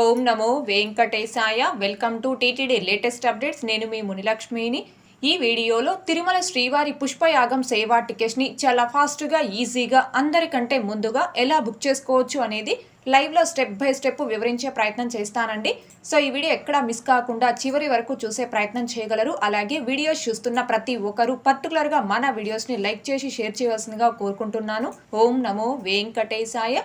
ఓం నమో వెంకటేశాయ. Welcome to TTD latest updates. నేను మీ మునిలక్ష్మిని. ఈ వీడియోలో తిరుమల శ్రీవారి పుష్పయాగం సేవా టికెట్స్ని చాలా ఫాస్ట్గా ఈజీగా అందరికంటే ముందుగా ఎలా బుక్ చేసుకోవచ్చు అనేది లైవ్లో స్టెప్ బై స్టెప్ వివరించే ప్రయత్నం చేస్తానండి. సో ఈ వీడియో ఎక్కడా మిస్ కాకుండా చివరి వరకు చూసే ప్రయత్నం చేయగలరు. అలాగే వీడియోస్ చూస్తున్న ప్రతి ఒక్కరూ పర్టికులర్గా మన వీడియోస్ని లైక్ చేసి షేర్ చేయవలసిందిగా కోరుకుంటున్నాను. ఓం నమో వెంకటేశాయ.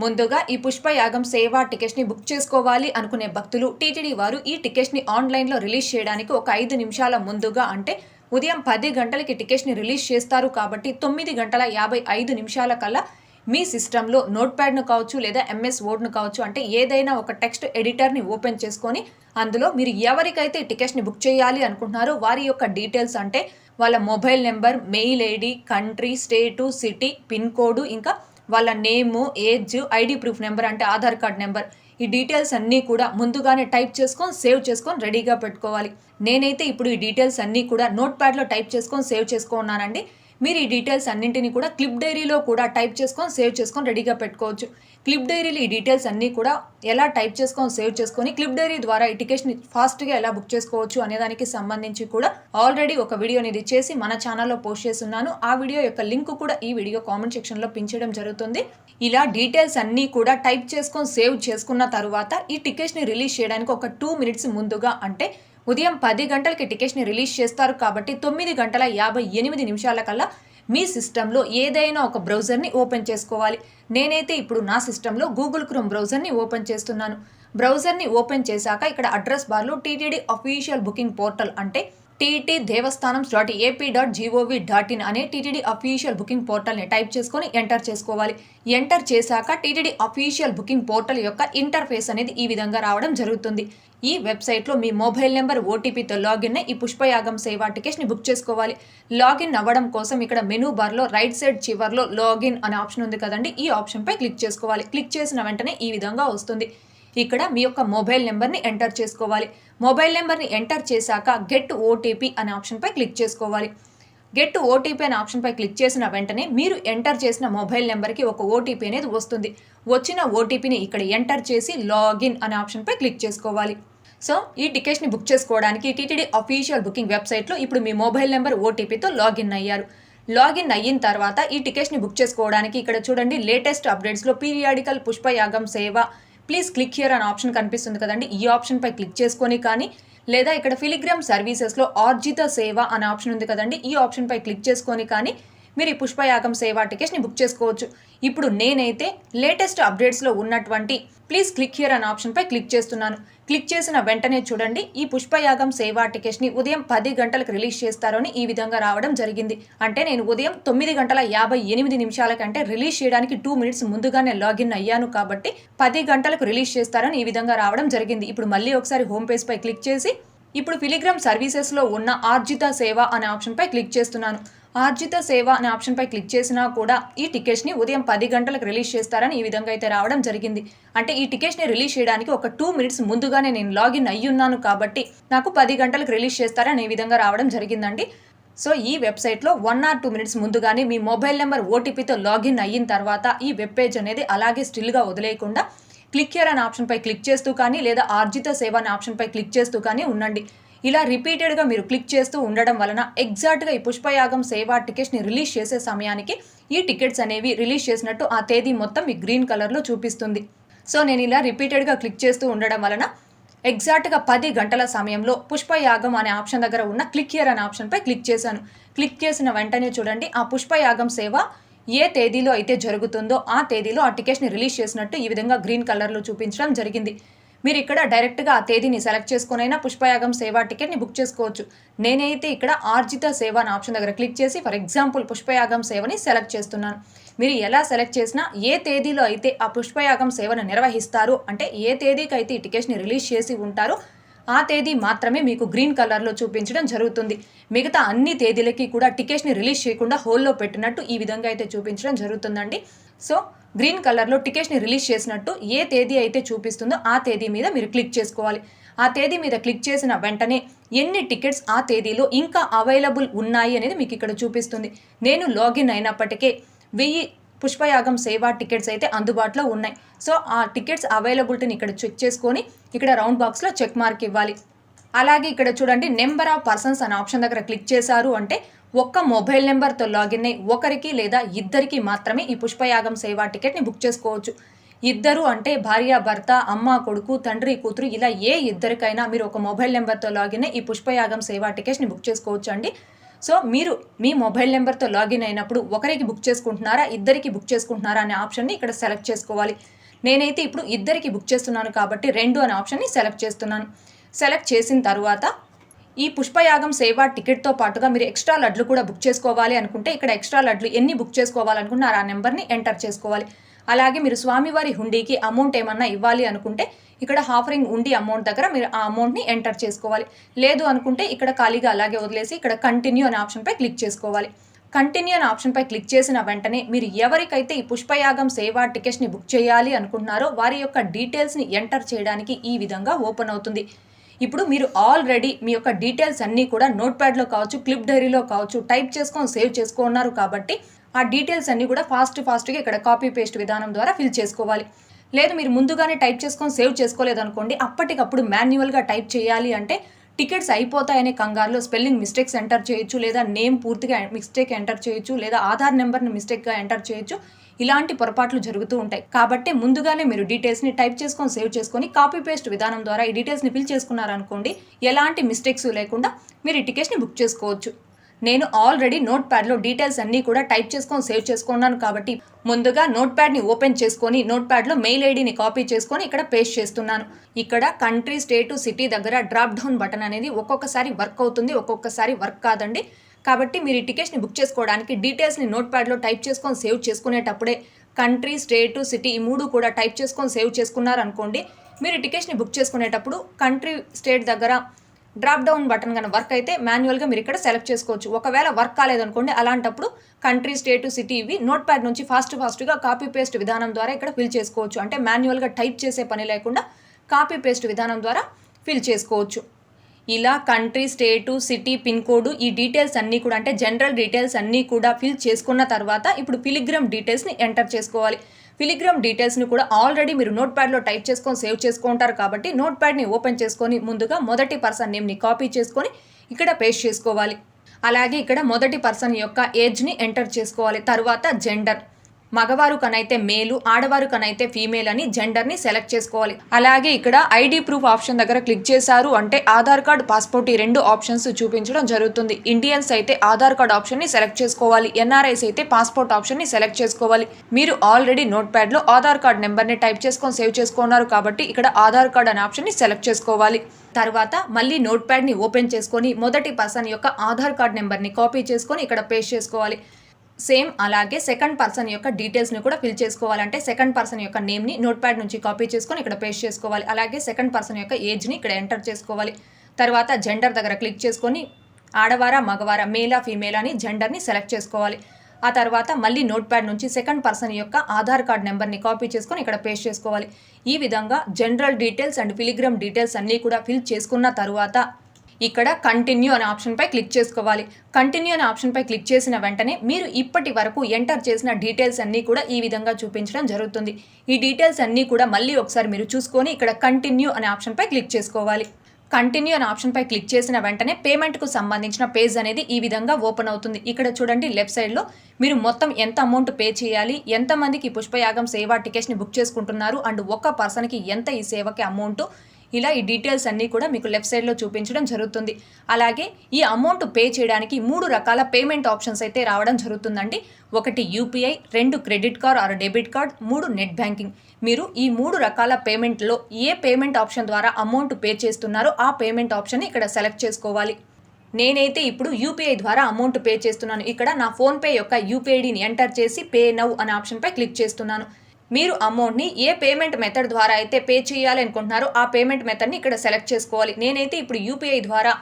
ముందుగా ఈ పుష్పయాగం సేవా టికెట్స్ని బుక్ చేసుకోవాలి అనుకునే భక్తులు టీటీడీ వారు ఈ టికెట్స్ని ఆన్లైన్లో రిలీజ్ చేయడానికి ఒక ఐదు నిమిషాల ముందుగా అంటే ఉదయం పది గంటలకి టికెట్స్ని రిలీజ్ చేస్తారు కాబట్టి తొమ్మిది గంటల యాభై ఐదు నిమిషాల కల్లా మీ సిస్టంలో నోట్ ప్యాడ్ను కావచ్చు లేదా ఎంఎస్ వర్డ్ను కావచ్చు అంటే ఏదైనా ఒక టెక్స్ట్ ఎడిటర్ని ఓపెన్ చేసుకొని అందులో మీరు ఎవరికైతే టికెట్స్ని బుక్ చేయాలి అనుకుంటున్నారో వారి యొక్క డీటెయిల్స్ అంటే వాళ్ళ mobile number mail ID country state city pin code ఇంకా వాళ్ళ name age ID proof number అంటే ఆధార్ కార్డ్ నెంబర్. ఈ డీటెయిల్స్ అన్నీ కూడా ముందుగానే టైప్ చేసుకొని సేవ్ చేసుకొని రెడీగా పెట్టుకోవాలి. నేనైతే ఇప్పుడు ఈ డీటెయిల్స్ అన్నీ కూడా నోట్ ప్యాడ్లో టైప్ చేసుకొని సేవ్ చేసుకున్నానండి మీరు ఈ డీటెయిల్స్ అన్నింటినీ కూడా క్లిప్ డైరీలో కూడా టైప్ చేసుకొని సేవ్ చేసుకొని రెడీగా పెట్టుకోవచ్చు. క్లిప్ డైరీలో ఈ డీటెయిల్స్ అన్నీ కూడా ఎలా టైప్ చేసుకొని సేవ్ చేసుకొని క్లిప్ డైరీ ద్వారా ఈ టికెట్ని ఫాస్ట్గా ఎలా బుక్ చేసుకోవచ్చు అనేదానికి సంబంధించి కూడా ఆల్రెడీ ఒక వీడియో అనేది చేసి మన ఛానల్లో పోస్ట్ చేస్తున్నాను. ఆ వీడియో యొక్క లింక్ కూడా ఈ వీడియో కామెంట్ సెక్షన్లో పెంచడం జరుగుతుంది. ఇలా డీటెయిల్స్ అన్నీ కూడా టైప్ చేసుకొని సేవ్ చేసుకున్న తర్వాత ఈ టికెట్స్ని రిలీజ్ చేయడానికి ఒక టూ మినిట్స్ ముందుగా అంటే ఉదయం పది గంటలకి టికెట్స్ని రిలీజ్ చేస్తారు కాబట్టి తొమ్మిది గంటల యాభై ఎనిమిది నిమిషాల కల్లా మీ సిస్టంలో ఏదైనా ఒక బ్రౌజర్ని ఓపెన్ చేసుకోవాలి. నేనైతే ఇప్పుడు నా సిస్టంలో గూగుల్ క్రోమ్ బ్రౌజర్ని ఓపెన్ చేస్తున్నాను. బ్రౌజర్ని ఓపెన్ చేశాక ఇక్కడ అడ్రస్ బార్లో టీటీడీ అఫీషియల్ బుకింగ్ పోర్టల్ అంటే TT Devasthanam dot AP dot GOV dot in అనే టీటీడీ అఫీషియల్ బుకింగ్ పోర్టల్ని టైప్ చేసుకొని ఎంటర్ చేసుకోవాలి. ఎంటర్ చేశాక టీటీడీ అఫీషియల్ బుకింగ్ పోర్టల్ యొక్క ఇంటర్ఫేస్ అనేది ఈ విధంగా రావడం జరుగుతుంది. ఈ వెబ్సైట్లో మీ మొబైల్ నెంబర్ ఓటీపీతో లాగిన్ అయి ఈ పుష్పయాగం సేవా టికెట్స్ని బుక్ చేసుకోవాలి. లాగిన్ అవ్వడం కోసం ఇక్కడ మెనూ బార్లో రైట్ సైడ్ చివర్లో లాగిన్ అనే ఆప్షన్ ఉంది కదండి. ఈ ఆప్షన్పై క్లిక్ చేసుకోవాలి. క్లిక్ చేసిన వెంటనే ఈ విధంగా వస్తుంది. ఇక్కడ మీ యొక్క మొబైల్ నెంబర్ని ఎంటర్ చేసుకోవాలి. మొబైల్ నెంబర్ని ఎంటర్ చేశాక గెట్ ఓటీపీ అనే ఆప్షన్పై క్లిక్ చేసుకోవాలి. గెట్ ఓటీపీ అనే ఆప్షన్పై క్లిక్ చేసిన వెంటనే మీరు ఎంటర్ చేసిన మొబైల్ నెంబర్కి ఒక ఓటీపీ అనేది వస్తుంది. వచ్చిన ఓటీపీని ఇక్కడ ఎంటర్ చేసి లాగిన్ అనే ఆప్షన్పై క్లిక్ చేసుకోవాలి. సో ఈ టికెట్స్ని బుక్ చేసుకోవడానికి టీటీడీ అఫీషియల్ బుకింగ్ వెబ్సైట్లో ఇప్పుడు మీ మొబైల్ నెంబర్ ఓటీపీతో లాగిన్ అయ్యారు. లాగిన్ అయిన తర్వాత ఈ టికెట్స్ని బుక్ చేసుకోవడానికి ఇక్కడ చూడండి లేటెస్ట్ అప్డేట్స్లో పీరియాడికల్ పుష్పయాగం సేవ ప్లీజ్ క్లిక్ హియర్ అనే ఆప్షన్ కనిపిస్తుంది కదండి. ఈ ఆప్షన్పై క్లిక్ చేసుకొని కానీ లేదా ఇక్కడ ఫిలిగ్రామ్ సర్వీసెస్లో ఆర్జిత సేవ అనే ఆప్షన్ ఉంది కదండి. ఈ ఆప్షన్పై క్లిక్ చేసుకొని కానీ మీరు ఈ పుష్పయాగం సేవా టికెట్స్ని బుక్ చేసుకోవచ్చు. ఇప్పుడు నేనైతే లేటెస్ట్ అప్డేట్స్లో ఉన్నటువంటి ప్లీజ్ క్లిక్ హియర్ అనే ఆప్షన్పై క్లిక్ చేస్తున్నాను. క్లిక్ చేసిన వెంటనే చూడండి ఈ పుష్పయాగం సేవా టికెట్స్ని ఉదయం పది గంటలకు రిలీజ్ చేస్తారని ఈ విధంగా రావడం జరిగింది. అంటే నేను ఉదయం తొమ్మిది గంటల యాభై ఎనిమిది నిమిషాల కంటే రిలీజ్ చేయడానికి టూ మినిట్స్ ముందుగానే లాగిన్ అయ్యాను కాబట్టి పది గంటలకు రిలీజ్ చేస్తారని ఈ విధంగా రావడం జరిగింది. ఇప్పుడు మళ్ళీ ఒకసారి హోమ్ పేజ్పై క్లిక్ చేసి ఇప్పుడు ఫిలిగ్రామ్ సర్వీసెస్లో ఉన్న ఆర్జిత సేవ అనే ఆప్షన్పై క్లిక్ చేస్తున్నాను. ఆర్జిత సేవ అనే ఆప్షన్పై క్లిక్ చేసినా కూడా ఈ టికెట్స్ని ఉదయం పది గంటలకు రిలీజ్ చేస్తారని ఈ విధంగా అయితే రావడం జరిగింది. అంటే ఈ టికెట్స్ని రిలీజ్ చేయడానికి ఒక టూ మినిట్స్ ముందుగానే నేను లాగిన్ అయ్యున్నాను కాబట్టి నాకు పది గంటలకు రిలీజ్ చేస్తారని ఈ విధంగా రావడం జరిగిందండి. సో ఈ వెబ్సైట్లో వన్ ఆర్ టూ మినిట్స్ ముందుగానే మీ మొబైల్ నెంబర్ ఓటీపీతో లాగిన్ అయిన తర్వాత ఈ వెబ్ పేజ్ అనేది అలాగే స్టిల్గా వదిలేయకుండా క్లిక్ హియర్ అనే ఆప్షన్పై క్లిక్ చేస్తూ కానీ లేదా ఆర్జిత సేవ అనే ఆప్షన్పై క్లిక్ చేస్తూ కానీ ఉండండి. ఇలా రిపీటెడ్గా మీరు క్లిక్ చేస్తూ ఉండడం వలన ఎగ్జాక్ట్గా ఈ పుష్పయాగం సేవా టికెట్స్ని రిలీజ్ చేసే సమయానికి ఈ టికెట్స్ అనేవి రిలీజ్ చేసినట్టు ఆ తేదీ మొత్తం మీ గ్రీన్ కలర్లో చూపిస్తుంది. సో నేను ఇలా రిపీటెడ్గా క్లిక్ చేస్తూ ఉండడం వలన ఎగ్జాక్ట్గా పది గంటల సమయంలో పుష్పయాగం అనే ఆప్షన్ దగ్గర ఉన్న క్లిక్ హియర్ అనే ఆప్షన్పై క్లిక్ చేశాను. క్లిక్ చేసిన వెంటనే చూడండి ఆ పుష్పయాగం సేవ ఏ తేదీలో అయితే జరుగుతుందో ఆ తేదీలో ఆ టికెట్స్ని రిలీజ్ చేసినట్టు ఈ విధంగా గ్రీన్ కలర్లో చూపించడం జరిగింది. మీరు ఇక్కడ డైరెక్ట్గా ఆ తేదీని సెలెక్ట్ చేసుకునైనా పుష్పయాగం సేవా టికెట్ని బుక్ చేసుకోవచ్చు. నేనైతే ఇక్కడ ఆర్జిత సేవ అనే ఆప్షన్ దగ్గర క్లిక్ చేసి ఫర్ ఎగ్జాంపుల్ పుష్పయాగం సేవని సెలెక్ట్ చేస్తున్నాను. మీరు ఎలా సెలెక్ట్ చేసినా ఏ తేదీలో అయితే ఆ పుష్పయాగం సేవను నిర్వహిస్తారు అంటే ఏ తేదీకి అయితే ఈ టికెట్స్ని రిలీజ్ చేసి ఉంటారో ఆ తేదీ మాత్రమే మీకు గ్రీన్ కలర్లో చూపించడం జరుగుతుంది. మిగతా అన్ని తేదీలకి కూడా టికెట్స్ని రిలీజ్ చేయకుండా హోల్లో పెట్టినట్టు ఈ విధంగా అయితే చూపించడం జరుగుతుందండి. సో గ్రీన్ కలర్లో టికెట్స్ని రిలీజ్ చేసినట్టు ఏ తేదీ అయితే చూపిస్తుందో ఆ తేదీ మీద మీరు క్లిక్ చేసుకోవాలి. ఆ తేదీ మీద క్లిక్ చేసిన వెంటనే ఎన్ని టికెట్స్ ఆ తేదీలో ఇంకా అవైలబుల్ ఉన్నాయి అనేది మీకు ఇక్కడ చూపిస్తుంది. నేను లాగిన్ అయినప్పటికే వెయ్యి పుష్పయాగం సేవా టికెట్స్ అయితే అందుబాటులో ఉన్నాయి. సో ఆ టికెట్స్ అవైలబిలిటీని ఇక్కడ చెక్ చేసుకొని ఇక్కడ రౌండ్ బాక్స్లో చెక్ మార్క్ ఇవ్వాలి. అలాగే ఇక్కడ చూడండి నెంబర్ ఆఫ్ పర్సన్స్ అనే ఆప్షన్ దగ్గర క్లిక్ చేశారు అంటే ఒక్క మొబైల్ నెంబర్తో లాగిన్ అయి ఒకరికి లేదా ఇద్దరికి మాత్రమే ఈ పుష్పయాగం సేవా టికెట్ని బుక్ చేసుకోవచ్చు. ఇద్దరు అంటే భార్య భర్త అమ్మ కొడుకు తండ్రి కూతురు ఇలా ఏ ఇద్దరికైనా మీరు ఒక మొబైల్ నెంబర్తో లాగిన్ అయి ఈ పుష్పయాగం సేవా టికెట్ని బుక్ చేసుకోవచ్చు అండి సో మీరు మీ మొబైల్ నెంబర్తో లాగిన్ అయినప్పుడు ఒకరికి బుక్ చేసుకుంటున్నారా ఇద్దరికి బుక్ చేసుకుంటున్నారా అనే ఆప్షన్ని ఇక్కడ సెలెక్ట్ చేసుకోవాలి. నేనైతే ఇప్పుడు ఇద్దరికి బుక్ చేస్తున్నాను కాబట్టి రెండు అనే ఆప్షన్ని సెలెక్ట్ చేస్తున్నాను. సెలెక్ట్ చేసిన తర్వాత ఈ పుష్పయాగం సేవా టికెట్తో పాటుగా మీరు ఎక్స్ట్రా లడ్లు కూడా బుక్ చేసుకోవాలి అనుకుంటే ఇక్కడ ఎక్స్ట్రా లడ్లు ఎన్ని బుక్ చేసుకోవాలనుకున్నారు ఆ నెంబర్ని ఎంటర్ చేసుకోవాలి. అలాగే మీరు స్వామివారి హుండీకి అమౌంట్ ఏమన్నా ఇవ్వాలి అనుకుంటే ఇక్కడ హాఫరింగ్ ఉండి అమౌంట్ దగ్గర మీరు ఆ అమౌంట్ని ఎంటర్ చేసుకోవాలి. లేదు అనుకుంటే ఇక్కడ ఖాళీగా అలాగే వదిలేసి ఇక్కడ కంటిన్యూ అనే ఆప్షన్పై క్లిక్ చేసుకోవాలి. కంటిన్యూ అనే ఆప్షన్పై క్లిక్ చేసిన వెంటనే మీరు ఎవరికైతే ఈ పుష్పయాగం సేవా టికెట్స్ని బుక్ చేయాలి అనుకుంటున్నారో వారి యొక్క డీటెయిల్స్ని ఎంటర్ చేయడానికి ఈ విధంగా ఓపెన్ అవుతుంది. ఇప్పుడు మీరు ఆల్రెడీ మీ యొక్క డీటెయిల్స్ అన్నీ కూడా నోట్ ప్యాడ్లో కావచ్చు క్లిప్ డైరీలో కావచ్చు టైప్ చేసుకొని సేవ్ చేసుకున్నారు కాబట్టి ఆ డీటెయిల్స్ అన్నీ కూడా ఫాస్ట్ ఫాస్ట్గా ఇక్కడ కాపీ పేస్ట్ విధానం ద్వారా ఫిల్ చేసుకోవాలి. లేదు మీరు ముందుగానే టైప్ చేసుకొని సేవ్ చేసుకోలేదు అనుకోండి అప్పటికప్పుడు మాన్యువల్గా టైప్ చేయాలి అంటే టికెట్స్ అయిపోతాయనే కంగారులో స్పెల్లింగ్ మిస్టేక్స్ ఎంటర్ చేయొచ్చు లేదా నేమ్ పూర్తిగా మిస్టేక్ ఎంటర్ చేయొచ్చు లేదా ఆధార్ నెంబర్ని మిస్టేక్గా ఎంటర్ చేయొచ్చు. ఇలాంటి పొరపాట్లు జరుగుతూ ఉంటాయి. కాబట్టి ముందుగానే మీరు డీటెయిల్స్ని టైప్ చేసుకొని సేవ్ చేసుకొని కాపీ పేస్ట్ విధానం ద్వారా ఈ డీటెయిల్స్ని ఫిల్ చేసుకున్నారనుకోండి ఎలాంటి మిస్టేక్స్ లేకుండా మీరు ఈ టికెట్స్ని బుక్ చేసుకోవచ్చు. నేను ఆల్రెడీ నోట్ ప్యాడ్లో డీటెయిల్స్ అన్నీ కూడా టైప్ చేసుకొని సేవ్ చేసుకున్నాను కాబట్టి ముందుగా నోట్ ప్యాడ్ని ఓపెన్ చేసుకొని నోట్ ప్యాడ్లో మెయిల్ ఐడిని కాపీ చేసుకొని ఇక్కడ పేస్ట్ చేస్తున్నాను. ఇక్కడ కంట్రీ స్టేటు సిటీ దగ్గర డ్రాప్ డౌన్ బటన్ అనేది ఒక్కొక్కసారి వర్క్ అవుతుంది ఒక్కొక్కసారి వర్క్ కాదండి. కాబట్టి మీరు ఈ టికెట్స్ని బుక్ చేసుకోవడానికి డీటెయిల్స్ని నోట్ ప్యాడ్లో టైప్ చేసుకొని సేవ్ చేసుకునేటప్పుడే కంట్రీ స్టేటు సిటీ ఈ మూడు కూడా టైప్ చేసుకొని సేవ్ చేసుకున్నారనుకోండి మీరు ఈ టికెట్స్ని బుక్ చేసుకునేటప్పుడు కంట్రీ స్టేట్ దగ్గర డ్రాప్ డౌన్ బటన్ కనుక వర్క్ అయితే మాన్యువల్గా మీరు ఇక్కడ సెలెక్ట్ చేసుకోవచ్చు. ఒకవేళ వర్క్ కాలేదనుకోండి అలాంటప్పుడు కంట్రీ స్టేట్ సిటీ ఇవి నోట్ ప్యాడ్ నుంచి ఫాస్ట్ ఫాస్ట్గా కాపీ పేస్ట్ విధానం ద్వారా ఇక్కడ ఫిల్ చేసుకోవచ్చు. అంటే మాన్యువల్గా టైప్ చేసే పని లేకుండా కాపీ పేస్ట్ విధానం ద్వారా ఫిల్ చేసుకోవచ్చు. ఇలా country state city pin code ఈ డీటెయిల్స్ అన్నీ కూడా అంటే జనరల్ డీటెయిల్స్ అన్నీ కూడా ఫిల్ చేసుకున్న తర్వాత ఇప్పుడు ఫిలిగ్రామ్ డీటెయిల్స్ని ఎంటర్ చేసుకోవాలి. ఫిలిగ్రామ్ డీటెయిల్స్ని కూడా ఆల్రెడీ మీరు నోట్ ప్యాడ్లో టైప్ చేసుకొని సేవ్ చేసుకుంటారు కాబట్టి నోట్ ప్యాడ్ని ఓపెన్ చేసుకొని ముందుగా మొదటి పర్సన్ నేమ్ని కాపీ చేసుకొని ఇక్కడ పేస్ట్ చేసుకోవాలి. అలాగే ఇక్కడ మొదటి పర్సన్ యొక్క ఏజ్ని ఎంటర్ చేసుకోవాలి. తర్వాత జెండర్ మగవారు కనైతే మేలు ఆడవారు కనైతే ఫీమేల్ అని జెండర్ని సెలెక్ట్ చేసుకోవాలి. అలాగే ఇక్కడ ఐడి ప్రూఫ్ ఆప్షన్ దగ్గర క్లిక్ చేశారు అంటే ఆధార్ కార్డ్ పాస్పోర్ట్ ఈ రెండు ఆప్షన్స్ చూపించడం జరుగుతుంది. ఇండియన్స్ అయితే ఆధార్ కార్డ్ ఆప్షన్ని సెలెక్ట్ చేసుకోవాలి. ఎన్ఆర్ఐస్ అయితే పాస్పోర్ట్ ఆప్షన్ని సెలెక్ట్ చేసుకోవాలి. మీరు ఆల్రెడీ నోట్ ప్యాడ్లో ఆధార్ కార్డ్ నెంబర్ని టైప్ చేసుకొని సేవ్ చేసుకున్నారు కాబట్టి ఇక్కడ ఆధార్ కార్డ్ అనే ఆప్షన్ని సెలెక్ట్ చేసుకోవాలి. తర్వాత మళ్ళీ నోట్ ప్యాడ్ని ఓపెన్ చేసుకొని మొదటి పర్సన్ యొక్క ఆధార్ కార్డ్ నెంబర్ని కాపీ చేసుకొని ఇక్కడ పేస్ట్ చేసుకోవాలి. సేమ్ అలాగే సెకండ్ పర్సన్ యొక్క డీటెయిల్స్ని కూడా ఫిల్ చేసుకోవాలంటే సెకండ్ పర్సన్ యొక్క నేమ్ని నోట్ ప్యాడ్ నుంచి కాపీ చేసుకొని ఇక్కడ పేస్ట్ చేసుకోవాలి. అలాగే సెకండ్ పర్సన్ యొక్క ఏజ్ని ఇక్కడ ఎంటర్ చేసుకోవాలి. తర్వాత జెండర్ దగ్గర క్లిక్ చేసుకొని ఆడవారా మగవారా మేలా ఫీమేల్ అని జెండర్ని సెలెక్ట్ చేసుకోవాలి. ఆ తర్వాత మళ్ళీ నోట్ ప్యాడ్ నుంచి సెకండ్ పర్సన్ యొక్క ఆధార్ కార్డ్ నెంబర్ని కాపీ చేసుకొని ఇక్కడ పేస్ట్ చేసుకోవాలి. ఈ విధంగా general details and pilgrim details అన్నీ కూడా ఫిల్ చేసుకున్న తర్వాత ఇక్కడ కంటిన్యూ అనే ఆప్షన్పై క్లిక్ చేసుకోవాలి. కంటిన్యూ అనే ఆప్షన్పై క్లిక్ చేసిన వెంటనే మీరు ఇప్పటి వరకు ఎంటర్ చేసిన డీటెయిల్స్ అన్నీ కూడా ఈ విధంగా చూపించడం జరుగుతుంది. ఈ డీటెయిల్స్ అన్నీ కూడా మళ్ళీ ఒకసారి మీరు చూసుకొని ఇక్కడ కంటిన్యూ అనే ఆప్షన్పై క్లిక్ చేసుకోవాలి. కంటిన్యూ అనే ఆప్షన్పై క్లిక్ చేసిన వెంటనే పేమెంట్కు సంబంధించిన పేజ్ అనేది ఈ విధంగా ఓపెన్ అవుతుంది. ఇక్కడ చూడండి లెఫ్ట్ సైడ్లో మీరు మొత్తం ఎంత అమౌంట్ పే చేయాలి ఎంతమందికి పుష్పయాగం సేవా టికెట్స్ని బుక్ చేసుకుంటున్నారు అండ్ ఒక్క పర్సన్కి ఎంత ఈ సేవకి అమౌంట్ ఇలా ఈ డీటెయిల్స్ అన్నీ కూడా మీకు లెఫ్ట్ సైడ్లో చూపించడం జరుగుతుంది. అలాగే ఈ అమౌంట్ పే చేయడానికి మూడు రకాల పేమెంట్ ఆప్షన్స్ అయితే రావడం జరుగుతుందండి. ఒకటి యూపీఐ రెండు credit card or debit card మూడు నెట్ బ్యాంకింగ్ మీరు ఈ మూడు రకాల పేమెంట్లో ఏ పేమెంట్ ఆప్షన్ ద్వారా అమౌంట్ పే చేస్తున్నారో ఆ పేమెంట్ ఆప్షన్ ఇక్కడ సెలెక్ట్ చేసుకోవాలి. నేనైతే ఇప్పుడు యూపీఐ ద్వారా అమౌంట్ పే చేస్తున్నాను. ఇక్కడ నా ఫోన్పే యొక్క యూపీఐడిని ఎంటర్ చేసి పే నవ్ అనే ఆప్షన్పై క్లిక్ చేస్తున్నాను. మీరు అమౌంట్ని ఏ పేమెంట్ మెథడ్ ద్వారా అయితే పే చేయాలి అనుకుంటున్నారో ఆ పేమెంట్ మెథడ్ని ఇక్కడ సెలెక్ట్ చేసుకోవాలి. నేనైతే ఇప్పుడు యూపీఐ ద్వారా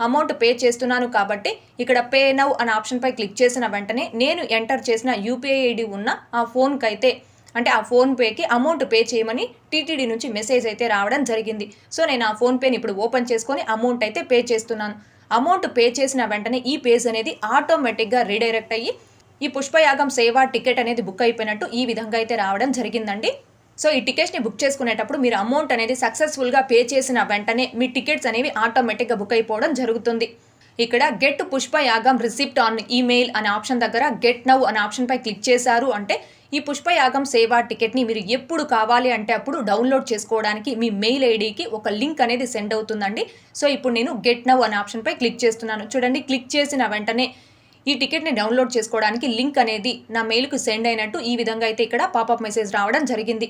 అమౌంట్ పే చేస్తున్నాను కాబట్టి ఇక్కడ పే నవ్ అనే ఆప్షన్పై క్లిక్ చేసిన వెంటనే నేను ఎంటర్ చేసిన యూపీఐ ఐడి ఉన్న ఆ ఫోన్కి అయితే అంటే ఆ ఫోన్పేకి అమౌంట్ పే చేయమని టీటీడీ నుంచి మెసేజ్ అయితే రావడం జరిగింది. సో నేను ఆ ఫోన్పేని ఇప్పుడు ఓపెన్ చేసుకొని అమౌంట్ అయితే పే చేస్తున్నాను. అమౌంట్ పే చేసిన వెంటనే ఈ పేజ్ అనేది ఆటోమేటిక్గా రీడైరెక్ట్ అయ్యి ఈ పుష్పయాగం సేవ టికెట్ అనేది బుక్ అయిపోయినట్టు ఈ విధంగా అయితే రావడం జరిగిందండి. సో ఈ టికెట్స్ని బుక్ చేసుకునేటప్పుడు మీరు అమౌంట్ అనేది సక్సెస్ఫుల్గా పే చేసిన వెంటనే మీ టికెట్స్ అనేవి ఆటోమేటిక్గా బుక్ అయిపోవడం జరుగుతుంది. ఇక్కడ get Pushpayagam receipt on email అనే ఆప్షన్ దగ్గర గెట్ నవ్ అనే ఆప్షన్పై క్లిక్ చేశారు అంటే ఈ పుష్పయాగం సేవా టికెట్ని మీరు ఎప్పుడు కావాలి అంటే అప్పుడు డౌన్లోడ్ చేసుకోవడానికి మీ మెయిల్ ఐడికి ఒక లింక్ అనేది సెండ్ అవుతుందండి. సో ఇప్పుడు నేను గెట్ నవ్ అనే ఆప్షన్పై క్లిక్ చేస్తున్నాను. చూడండి క్లిక్ చేసిన వెంటనే ఈ టికెట్ని డౌన్లోడ్ చేసుకోవడానికి లింక్ అనేది నా మెయిల్కు సెండ్ అయినట్టు ఈ విధంగా అయితే ఇక్కడ పాపప్ మెసేజ్ రావడం జరిగింది.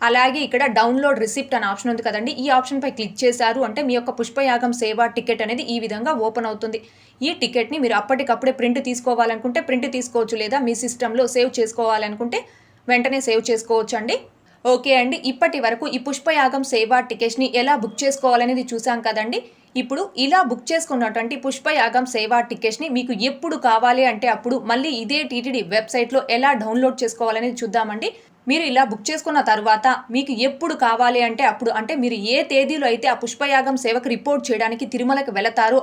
అలాగే ఇక్కడ డౌన్లోడ్ రిసిప్ట్ అనే ఆప్షన్ ఉంది కదండి. ఈ ఆప్షన్పై క్లిక్ చేశారు అంటే మీ యొక్క పుష్పయాగం సేవా టికెట్ అనేది ఈ విధంగా ఓపెన్ అవుతుంది. ఈ టికెట్ని మీరు అప్పటికప్పుడే ప్రింట్ తీసుకోవాలనుకుంటే ప్రింట్ తీసుకోవచ్చు లేదా మీ సిస్టంలో సేవ్ చేసుకోవాలనుకుంటే వెంటనే సేవ్ చేసుకోవచ్చు అండి ఓకే అండి. ఇప్పటి వరకు ఈ పుష్పయాగం సేవా టికెట్స్ని ఎలా బుక్ చేసుకోవాలనేది చూసాం కదండి. ఇప్పుడు ఇలా బుక్ చేసుకున్నటువంటి పుష్పయాగం సేవా టికెట్స్ని మీకు ఎప్పుడు కావాలి అంటే అప్పుడు మళ్ళీ ఇదే టీటీడీ వెబ్సైట్లో ఎలా డౌన్లోడ్ చేసుకోవాలనేది చూద్దామండి. మీరు ఇలా బుక్ చేసుకున్న తర్వాత మీకు ఎప్పుడు కావాలి అంటే అప్పుడు అంటే మీరు ఏ తేదీలో అయితే ఆ పుష్పయాగం సేవకు రిపోర్ట్ చేయడానికి తిరుమలకు వెళతారో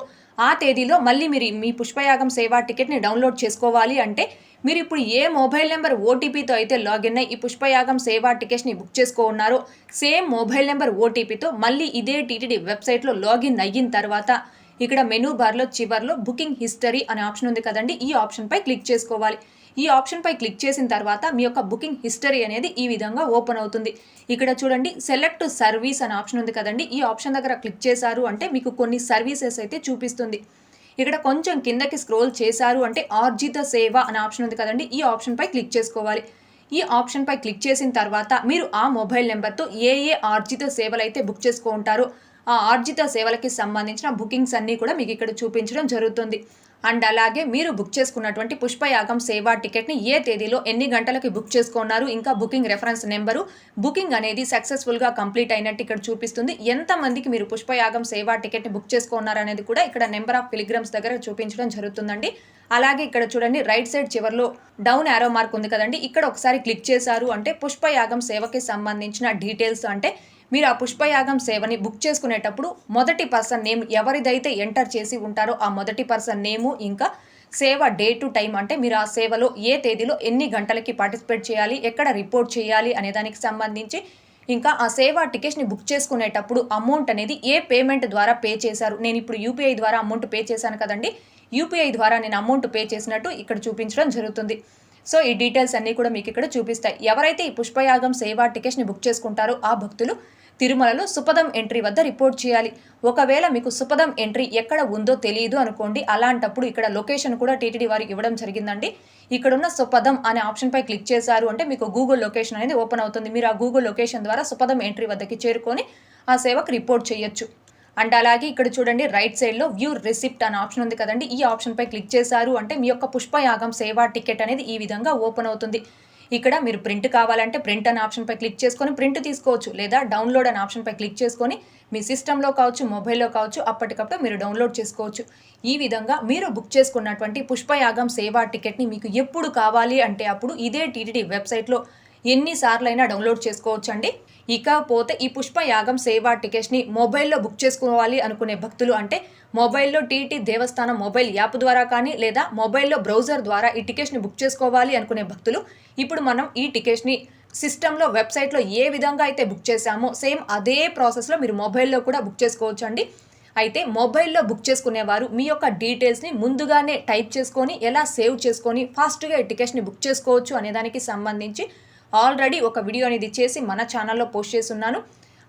ఆ తేదీలో మళ్ళీ మీరు మీ పుష్పయాగం సేవా టికెట్ని డౌన్లోడ్ చేసుకోవాలి అంటే మీరు ఇప్పుడు ఏ మొబైల్ నెంబర్ ఓటీపీతో అయితే లాగిన్ అయ్యి ఈ పుష్పయాగం సేవా టికెట్స్ని బుక్ చేసుకో ఉన్నారో సేమ్ మొబైల్ నెంబర్ ఓటీపీతో మళ్ళీ ఇదే టీటీడీ వెబ్సైట్లో లాగిన్ అయిన తర్వాత ఇక్కడ మెనూ బార్లో చివర్లో బుకింగ్ హిస్టరీ అనే ఆప్షన్ ఉంది కదండి. ఈ ఆప్షన్పై క్లిక్ చేసుకోవాలి. ఈ ఆప్షన్పై క్లిక్ చేసిన తర్వాత మీ యొక్క బుకింగ్ హిస్టరీ అనేది ఈ విధంగా ఓపెన్ అవుతుంది. ఇక్కడ చూడండి సెలెక్ట్ సర్వీస్ అనే ఆప్షన్ ఉంది కదండి. ఈ ఆప్షన్ దగ్గర క్లిక్ చేశారు అంటే మీకు కొన్ని సర్వీసెస్ అయితే చూపిస్తుంది. ఇక్కడ కొంచెం కిందకి స్క్రోల్ చేశారు అంటే ఆర్జిత సేవ అనే ఆప్షన్ ఉంది కదండి. ఈ ఆప్షన్పై క్లిక్ చేసుకోవాలి. ఈ ఆప్షన్పై క్లిక్ చేసిన తర్వాత మీరు ఆ మొబైల్ నెంబర్తో ఏ ఏ ఆర్జిత సేవలు అయితే బుక్ చేసుకుంటారో ఆ ఆర్జిత సేవలకి సంబంధించిన బుకింగ్స్ అన్నీ కూడా మీకు ఇక్కడ చూపించడం జరుగుతుంది. అండ్ అలాగే మీరు బుక్ చేసుకున్నటువంటి పుష్పయాగం సేవా టికెట్ని ఏ తేదీలో ఎన్ని గంటలకి బుక్ చేసుకున్నారు ఇంకా బుకింగ్ రెఫరెన్స్ నెంబరు బుకింగ్ అనేది సక్సెస్ఫుల్గా కంప్లీట్ అయినట్టు ఇక్కడ చూపిస్తుంది. ఎంతమందికి మీరు పుష్పయాగం సేవా టికెట్ని బుక్ చేసుకున్నారు అనేది కూడా ఇక్కడ నెంబర్ ఆఫ్ పిలిగ్రమ్స్ దగ్గర చూపించడం జరుగుతుందండి. అలాగే ఇక్కడ చూడండి రైట్ సైడ్ చివరిలో డౌన్ యారో మార్క్ ఉంది కదండి. ఇక్కడ ఒకసారి క్లిక్ చేశారు అంటే పుష్పయాగం సేవకి సంబంధించిన డీటెయిల్స్ అంటే మీరు ఆ పుష్పయాగం సేవని బుక్ చేసుకునేటప్పుడు మొదటి పర్సన్ నేమ్ ఎవరిదైతే ఎంటర్ చేసి ఉంటారో ఆ మొదటి పర్సన్ నేము ఇంకా సేవ డే టు టైం అంటే మీరు ఆ సేవలో ఏ తేదీలో ఎన్ని గంటలకి పార్టిసిపేట్ చేయాలి ఎక్కడ రిపోర్ట్ చేయాలి అనే దానికి సంబంధించి ఇంకా ఆ సేవా టికెట్స్ని బుక్ చేసుకునేటప్పుడు అమౌంట్ అనేది ఏ పేమెంట్ ద్వారా పే చేశారు? నేను ఇప్పుడు యూపీఐ ద్వారా అమౌంట్ పే చేశాను కదండి. యూపీఐ ద్వారా నేను అమౌంట్ పే చేసినట్టు ఇక్కడ చూపించడం జరుగుతుంది. సో ఈ డీటెయిల్స్ అన్నీ కూడా మీకు ఇక్కడ చూపిస్తాయి. ఎవరైతే ఈ పుష్పయాగం సేవా టికెట్స్ని బుక్ చేసుకుంటారో ఆ భక్తులు తిరుమలలో సుపదం ఎంట్రీ వద్ద రిపోర్ట్ చేయాలి. ఒకవేళ మీకు సుపదం ఎంట్రీ ఎక్కడ ఉందో తెలియదు అనుకోండి అలాంటప్పుడు ఇక్కడ లొకేషన్ కూడా టీటీడీ వారికి ఇవ్వడం జరిగిందండి. ఇక్కడున్న సుపదం అనే ఆప్షన్పై క్లిక్ చేశారు అంటే మీకు గూగుల్ లొకేషన్ అనేది ఓపెన్ అవుతుంది. మీరు ఆ గూగుల్ లొకేషన్ ద్వారా సుపదం ఎంట్రీ వద్దకి చేరుకొని ఆ సేవకు రిపోర్ట్ చేయొచ్చు. అండ్ అలాగే ఇక్కడ చూడండి రైట్ సైడ్లో వ్యూ రిసిప్ట్ అనే ఆప్షన్ ఉంది కదండి. ఈ ఆప్షన్పై క్లిక్ చేశారు అంటే మీ యొక్క పుష్పయాగం సేవా టికెట్ అనేది ఈ విధంగా ఓపెన్ అవుతుంది. ఇక్కడ మీరు ప్రింట్ కావాలంటే ప్రింట్ అనే ఆప్షన్పై క్లిక్ చేసుకొని ప్రింట్ తీసుకోవచ్చు. లేదా డౌన్లోడ్ అనే ఆప్షన్పై క్లిక్ చేసుకొని మీ సిస్టంలో కావచ్చు మొబైల్లో కావచ్చు అప్పటికప్పుడు మీరు డౌన్లోడ్ చేసుకోవచ్చు. ఈ విధంగా మీరు బుక్ చేసుకున్నటువంటి పుష్పయాగం సేవా టికెట్ని మీకు ఎప్పుడు కావాలి అంటే అప్పుడు ఇదే టీటీడీ వెబ్సైట్లో ఎన్నిసార్లైనా డౌన్లోడ్ చేసుకోవచ్చు అండి ఇకపోతే ఈ పుష్పయాగం సేవా టికెట్స్ని మొబైల్లో బుక్ చేసుకోవాలి అనుకునే భక్తులు అంటే మొబైల్లో టీటీ దేవస్థానం మొబైల్ యాప్ ద్వారా కానీ లేదా మొబైల్లో బ్రౌజర్ ద్వారా ఈ టికెట్స్ని బుక్ చేసుకోవాలి అనుకునే భక్తులు ఇప్పుడు మనం ఈ టికెట్స్ని సిస్టంలో వెబ్సైట్లో ఏ విధంగా అయితే బుక్ చేశామో సేమ్ అదే ప్రాసెస్లో మీరు మొబైల్లో కూడా బుక్ చేసుకోవచ్చు అండి అయితే మొబైల్లో బుక్ చేసుకునేవారు మీ యొక్క డీటెయిల్స్ని ముందుగానే టైప్ చేసుకొని ఎలా సేవ్ చేసుకొని ఫాస్ట్గా ఈ టికెట్స్ని బుక్ చేసుకోవచ్చు అనేదానికి సంబంధించి ఆల్రెడీ ఒక వీడియో అనేది చేసి మన ఛానల్లో పోస్ట్ చేస్తున్నాను.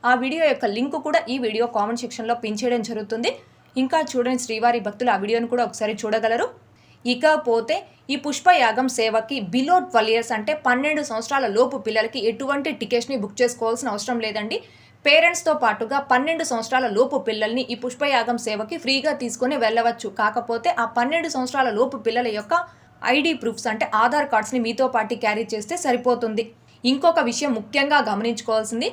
ఆ వీడియో యొక్క లింక్ కూడా ఈ వీడియో కామెంట్ సెక్షన్లో పిన్ చేయడం జరుగుతుంది. ఇంకా చూడని శ్రీవారి భక్తులు ఆ వీడియోని కూడా ఒకసారి చూడగలరు. ఇకపోతే ఈ పుష్పయాగం సేవకి బిలో ట్వెల్వ్ ఇయర్స్ అంటే పన్నెండు సంవత్సరాల లోపు పిల్లలకి ఎటువంటి టికెట్స్ని బుక్ చేసుకోవాల్సిన అవసరం లేదండి. పేరెంట్స్తో పాటుగా పన్నెండు సంవత్సరాల లోపు పిల్లల్ని ఈ పుష్పయాగం సేవకి ఫ్రీగా తీసుకొని వెళ్ళవచ్చు. కాకపోతే ఆ పన్నెండు సంవత్సరాల లోపు పిల్లల యొక్క ఐడి ప్రూఫ్స్ అంటే ఆధార్ కార్డ్స్ని మీతో పాటు క్యారీ చేస్తే సరిపోతుంది. ఇంకొక విషయం ముఖ్యంగా గమనించుకోవాల్సింది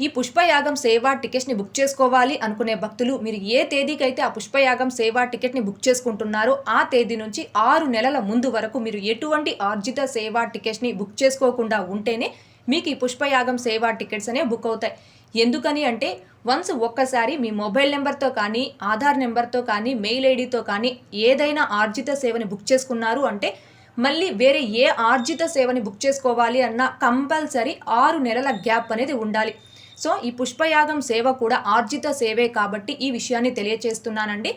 ఈ పుష్పయాగం సేవా టికెట్స్ని బుక్ చేసుకోవాలి అనుకునే భక్తులు మీరు ఏ తేదీకైతే ఆ పుష్పయాగం సేవా టికెట్ని బుక్ చేసుకుంటున్నారో ఆ తేదీ నుంచి ఆరు నెలల ముందు వరకు మీరు ఎటువంటి ఆర్జిత సేవా టికెట్స్ని బుక్ చేసుకోకుండా ఉంటేనే మీకు ఈ పుష్పయాగం సేవా టికెట్స్ అనేవి బుక్ అవుతాయి. ఎందుకని అంటే వన్స్ ఒక్కసారి మీ మొబైల్ నెంబర్తో కానీ ఆధార్ నెంబర్తో కానీ మెయిల్ ఐడితో కానీ ఏదైనా ఆర్జిత సేవని బుక్ చేసుకున్నారు అంటే మళ్ళీ వేరే ఏ ఆర్జిత సేవని బుక్ చేసుకోవాలి అన్న కంపల్సరీ ఆరు నెలల గ్యాప్ అనేది ఉండాలి. సో ఈ పుష్పయాగం సేవ కూడా ఆర్జిత సేవే కాబట్టి ఈ విషయాన్ని తెలియచేస్తున్నానండి.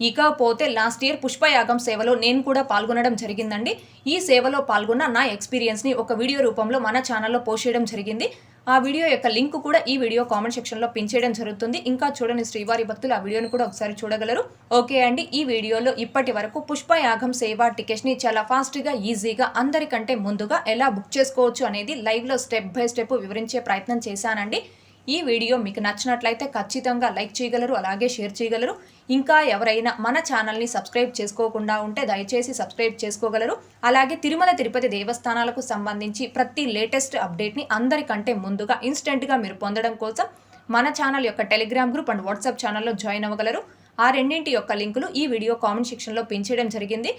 ఇకపోతే లాస్ట్ ఇయర్ పుష్పయాగం సేవలో నేను కూడా పాల్గొనడం జరిగిందండి. ఈ సేవలో పాల్గొన్న నా ఎక్స్పీరియన్స్ని ఒక వీడియో రూపంలో మన ఛానల్లో పోస్ట్ చేయడం జరిగింది. ఆ వీడియో యొక్క లింక్ కూడా ఈ వీడియో కామెంట్ సెక్షన్లో పిన్ చేయడం జరుగుతుంది. ఇంకా చూడని శ్రీవారి భక్తులు ఆ వీడియోని కూడా ఒకసారి చూడగలరు. ఓకే అండి ఈ వీడియోలో ఇప్పటి వరకు పుష్ప యాగం సేవ టికెట్స్ని చాలా ఫాస్ట్గా ఈజీగా అందరికంటే ముందుగా ఎలా బుక్ చేసుకోవచ్చు అనేది లైవ్లో స్టెప్ బై స్టెప్ వివరించే ప్రయత్నం చేశానండి. ఈ వీడియో మీకు నచ్చినట్లయితే ఖచ్చితంగా లైక్ చేయగలరు అలాగే షేర్ చేయగలరు. ఇంకా ఎవరైనా మన ఛానల్ని సబ్స్క్రైబ్ చేసుకోకుండా ఉంటే దయచేసి సబ్స్క్రైబ్ చేసుకోగలరు. అలాగే తిరుమల తిరుపతి దేవస్థానాలకు సంబంధించి ప్రతి లేటెస్ట్ అప్డేట్ని అందరికంటే ముందుగా ఇన్స్టెంట్గా మీరు పొందడం కోసం మన ఛానల్ యొక్క టెలిగ్రామ్ గ్రూప్ అండ్ వాట్సాప్ ఛానల్లో జాయిన్ అవ్వగలరు. ఆ రెండింటి యొక్క లింకులు ఈ వీడియో కామెంట్ సెక్షన్లో పెంచడం జరిగింది.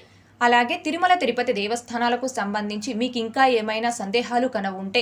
అలాగే తిరుమల తిరుపతి దేవస్థానాలకు సంబంధించి మీకు ఇంకా ఏమైనా సందేహాలు కన ఉంటే